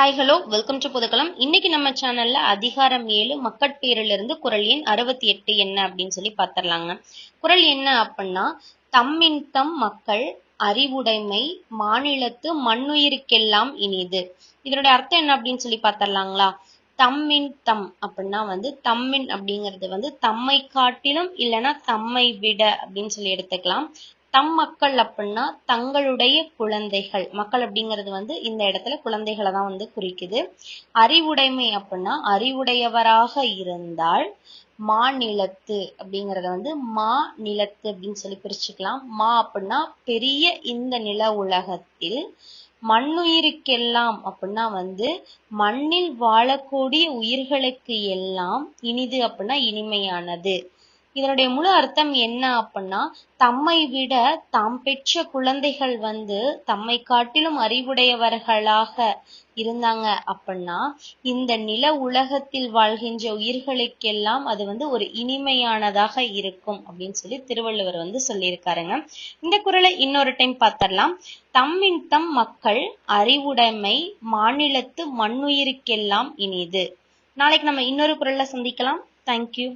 Hi hello welcome to Pudhukkalam இன்னைக்கு நம்ம சேனல்ல அதிகாரம் ஏழு மக்கட்பேரிலிருந்து இருந்து குரல் எண் அறுபத்தி எட்டு என்ன அப்படின்னு சொல்லி பார்த்துடலாங்க குரல் என்ன அப்படின்னா தம்மின் தம் மக்கள் அறிவுடைமை மாநிலத்து மண்ணுயிருக்கெல்லாம் இனிது. இதனுடைய அர்த்தம் என்ன அப்படின்னு சொல்லி பார்த்துடலாங்களா தம்மின் தம் அப்படின்னா வந்து தம்மின் அப்படிங்கிறது வந்து தம்மை காட்டிலும் இல்லைன்னா தம்மை விட அப்படின்னு சொல்லி எடுத்துக்கலாம். தம் மக்கள் அப்படின்னா தங்களுடைய குழந்தைகள். மக்கள் அப்படிங்கிறது வந்து இந்த இடத்துல குழந்தைகளை தான் வந்து குறிக்குது. அறிவுடைமை அப்படின்னா அறிவுடையவராக இருந்தால் மாநிலத்து அப்படிங்கறத வந்து மா நிலத்து அப்படின்னு சொல்லி பிரிச்சுக்கலாம். மா அப்படின்னா பெரிய இந்த நில உலகத்தில் மண்ணுயிருக்கெல்லாம் அப்படின்னா வந்து மண்ணில் வாழக்கூடிய உயிர்களுக்கு எல்லாம் இனிது அப்படின்னா இனிமையானது. இதனுடைய முழு அர்த்தம் என்ன அப்படின்னா தம்மை விட தாம் பெற்ற குழந்தைகள் வந்து தம்மை காட்டிலும் அறிவுடையவர்களாக இருந்தாங்க அப்படின்னா இந்த நில உலகத்தில் வாழ்கின்ற உயிர்களுக்கெல்லாம் அது வந்து ஒரு இனிமையானதாக இருக்கும் அப்படின்னு சொல்லி திருவள்ளுவர் வந்து சொல்லியிருக்காருங்க. இந்த குரலை இன்னொரு டைம் பார்த்தரலாம் தம்மின் தம் மக்கள் அறிவுடைமை மாநிலத்து மண்ணுயிருக்கெல்லாம் இனிது. நாளைக்கு நம்ம இன்னொரு குரல்ல சந்திக்கலாம். தேங்க்யூ